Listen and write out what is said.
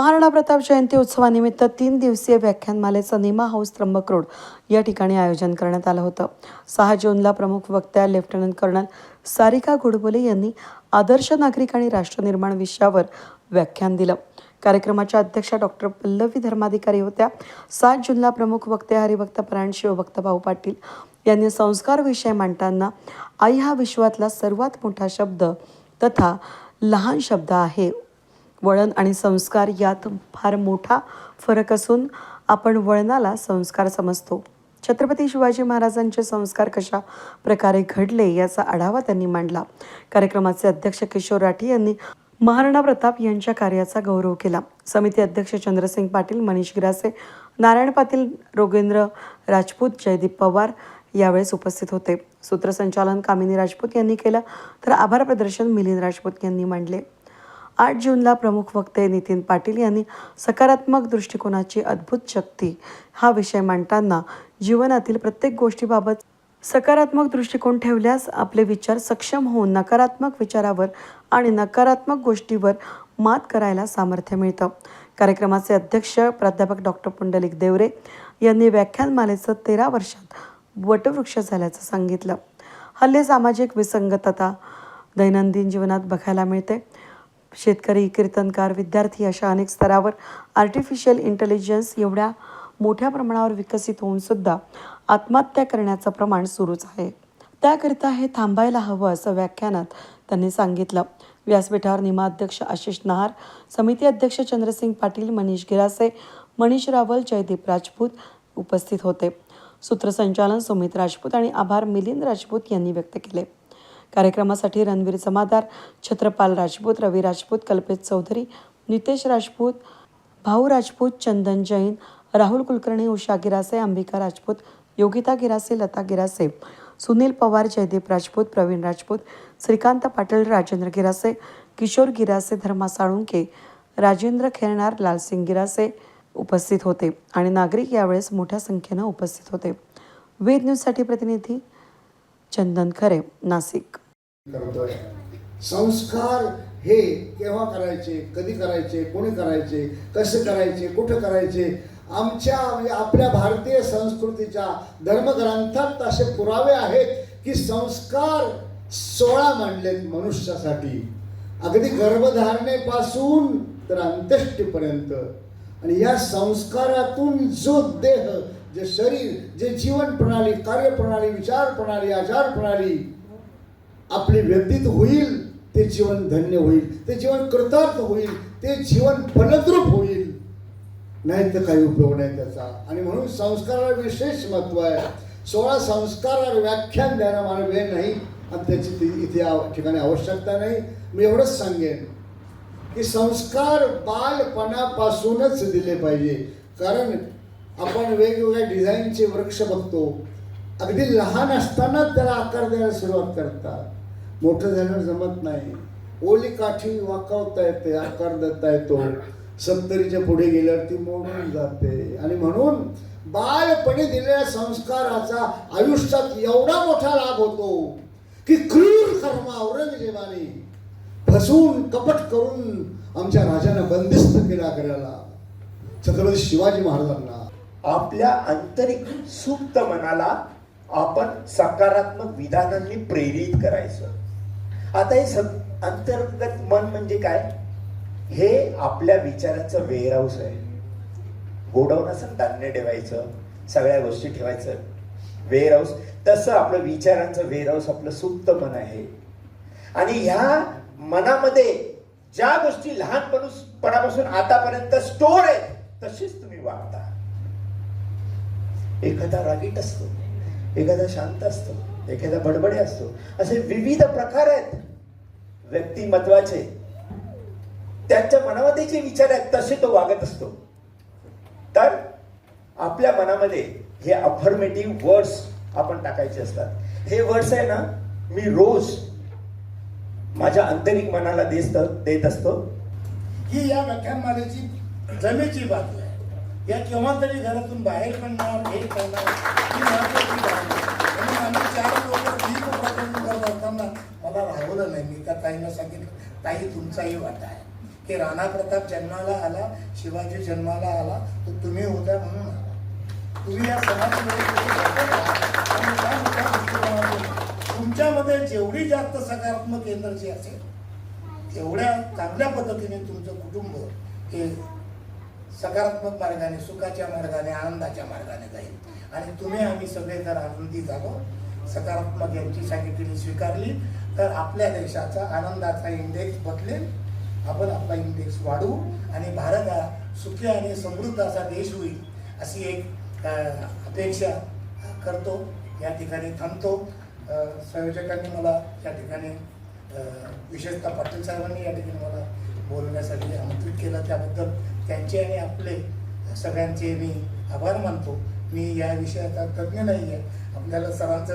महाराणा प्रताप जयंती उत्सवानिमित्त तीन दिवसीय व्याख्यानमालेचं निमा हाऊस त्र्यंबक रोड या ठिकाणी आयोजन करण्यात आलं होतं. सहा जूनला प्रमुख वक्त्या लेफ्टनंट कर्नल सारिका गुडबोले यांनी आदर्श नागरिक आणि राष्ट्रनिर्माण विषयावर व्याख्यान दिलं. कार्यक्रमाच्या अध्यक्षा डॉक्टर पल्लवी धर्माधिकारी होत्या. सात जूनला प्रमुख वक्ते हरिभक्त परायण शिवभक्त भाऊ पाटील यांनी संस्कार विषय मांडताना आई हा विश्वातला सर्वात मोठा शब्द तथा लहान शब्द आहे वळण आणि संस्कार यात फार मोठा फरक असून आपण वळणाला संस्कार समजतो. छत्रपती शिवाजी महाराजांचे संस्कार कशा प्रकारे घडले याचा आढावा त्यांनी मांडला. कार्यक्रमाचे अध्यक्ष किशोर राठी यांनी महाराणा प्रताप यांच्या कार्याचा गौरव केला. समिती अध्यक्ष चंद्रसिंग पाटील मनीष गिरासे नारायण पाटील रोगेंद्र राजपूत जयदीप पवार यावेळेस उपस्थित होते. सूत्रसंचालन कामिनी राजपूत यांनी केलं तर आभार प्रदर्शन मिलिंद राजपूत यांनी मांडले. आठ जूनला प्रमुख वक्ते नितीन पाटील यांनी सकारात्मक दृष्टिकोनाची अद्भुत शक्ती हा विषय मांडताना जीवनातील प्रत्येक गोष्टीबाबत सकारात्मक दृष्टिकोन ठेवल्यास आपले विचार सक्षम होऊन नकारात्मक विचारावर आणि नकारात्मक गोष्टीवर मात करायला सामर्थ्य मिळतं. कार्यक्रमाचे अध्यक्ष प्राध्यापक डॉक्टर पुंडलिक देवरे यांनी व्याख्यानमालेचं तेरा वर्षात वटवृक्ष झाल्याचं सांगितलं. हल्ली सामाजिक विसंगतता दैनंदिन जीवनात बघायला मिळते. शेतकरी कीर्तनकार विद्यार्थी अशा अनेक स्तरावर आर्टिफिशियल इंटेलिजन्स एवढ्या मोठ्या प्रमाणावर विकसित होऊनसुद्धा आत्महत्या करण्याचं प्रमाण सुरूच आहे. त्याकरिता हे थांबायला हवं असं व्याख्यानात त्यांनी सांगितलं. व्यासपीठावर निमाध्यक्ष आशिष नहार समिती अध्यक्ष चंद्रसिंग पाटील मनीष गिरासे मनीष रावल जयदीप राजपूत उपस्थित होते. सूत्रसंचालन सुमित राजपूत आणि आभार मिलिंद राजपूत यांनी व्यक्त केले. कार्यक्रमासाठी रणवीर जमादार छत्रपाल राजपूत रवी राजपूत कल्पेश चौधरी नितेश राजपूत भाऊ राजपूत चंदन जैन राहुल कुलकर्णी उषा गिरासे अंबिका राजपूत योगिता गिरासे लता गिरासे सुनील पवार जयदीप राजपूत प्रवीण राजपूत श्रीकांत पाटील राजेंद्र गिरासे किशोर गिरासे धर्मा साळुंके राजेंद्र खेरणार लालसिंग गिरासे उपस्थित होते आणि नागरिक यावेळेस मोठ्या संख्येनं उपस्थित होते. वेद न्यूजसाठी प्रतिनिधी चंदन खरे नाशिक. करतोय. संस्कार हे केव्हा करायचे कधी करायचे कोणी करायचे कसे करायचे कुठं करायचे? आमच्या म्हणजे आपल्या भारतीय संस्कृतीच्या धर्मग्रंथात असे पुरावे आहेत की संस्कार सोळा मांडलेत मनुष्यासाठी. अगदी गर्भधारणेपासून तर अंत्येष्टीपर्यंत. आणि या संस्कारातून जो देह जे शरीर जे जीवन प्रणाली कार्यप्रणाली विचार प्रणाली आचार प्रणाली आपली व्यतीत होईल ते जीवन धन्य होईल ते जीवन कृतार्थ होईल ते जीवन फलद्रूप होईल. नाही तर काही उपयोग नाही त्याचा. आणि म्हणून संस्काराला विशेष महत्त्व आहे. सोळा संस्कारावर व्याख्यान द्यायला मला वेळ नाही आणि त्याची ती इथे ठिकाणी आवश्यकता नाही. मी एवढंच सांगेन की संस्कार बालपणापासूनच दिले पाहिजे. कारण आपण वेगवेगळ्या डिझाईनचे वृक्ष बघतो. अगदी लहान असताना त्याला आकार द्यायला सुरुवात करतात. मोठं झाल्यावर जमत नाही. ओली काठी वाकावता येते आकार देता येतो. सत्तरीच्या पुढे गेल्यावर ती मोडून जाते. आणि म्हणून बालपणी दिलेल्या संस्काराचा आयुष्यात एवढा मोठा लाभ होतो की क्रूर कर्म औरंगजेबाने फसवून कपट करून आमच्या राजानं बंदिस्त केला करायला छत्रपती शिवाजी महाराजांना. आपल्या आंतरिक सुप्त मनाला आपण सकारात्मक विधानांनी प्रेरित करायचं. आता हे सग अंतर्गत मन म्हणजे काय? हे आपल्या विचारांचं वेअरहाऊस आहे. गोडाऊन असं धान्य ठेवायचं सगळ्या गोष्टी ठेवायचं. वेअरहाऊस तसं आपलं विचारांचं वेअरहाऊस आपलं सुप्त मन आहे. आणि ह्या मनामध्ये ज्या गोष्टी लहानपणापासून आतापर्यंत स्टोर आहेत तशीच तुम्ही वागता. एखादा रागीट असतो. एखादा शांत असतो. एखादा बडबडे असतो. असे विविध प्रकार आहेत. व्यक्तिमत्वाचे. त्यांच्या मनामध्ये जे विचार आहेत तसे तो वागत असतो. तर आपल्या मनामध्ये हे अफर्मेटिव्ह वर्ड्स आपण टाकायचे असतात. हे वर्ड्स आहे ना मी रोज माझ्या आंतरिक मनाला देत देत असतो. ही या व्याख्यानमालेची जमेची बाजू या केव्हा तरी घरातून बाहेर पडणार हे करणार ही महत्वाची म्हणून आम्ही चार लोक दीप प्रकरण करत असताना मला राहवलं नाही मी का ताईनं सांगितलं ताई तुमचाही वाटा आहे. की राणा प्रताप जन्माला आला शिवाजी जन्माला आला तर तुम्ही होता म्हणून आला. तुम्ही या समाजामध्ये तुमच्यामध्ये जेवढी जास्त सकारात्मक एनर्जी असेल तेवढ्या चांगल्या पद्धतीने तुमचं कुटुंब हे सकारात्मक मार्गाने सुखाच्या मार्गाने आनंदाच्या मार्गाने जाईल. आणि तुम्ही आम्ही सगळे जर आनंदी झालो. सकारात्मक यांची सांगितलेली स्वीकारली. तर आपल्या देशाचा आनंदाचा इंडेक्स बदलेल. आपण आपला इंडेक्स वाढवू आणि भारत हा सुखी आणि समृद्ध असा देश होईल अशी एक अपेक्षा करतो. या ठिकाणी थांबतो. संयोजकांनी मला या ठिकाणी विशेषतः पाटील साहेबांनी या ठिकाणी मला बोलण्यासाठी आमंत्रित केलं. त्याबद्दल त्यांचे आणि आपले सगळ्यांचे मी आभार मानतो. मी या विषयाचा तज्ज्ञ नाही आहे आपल्याला सरांचं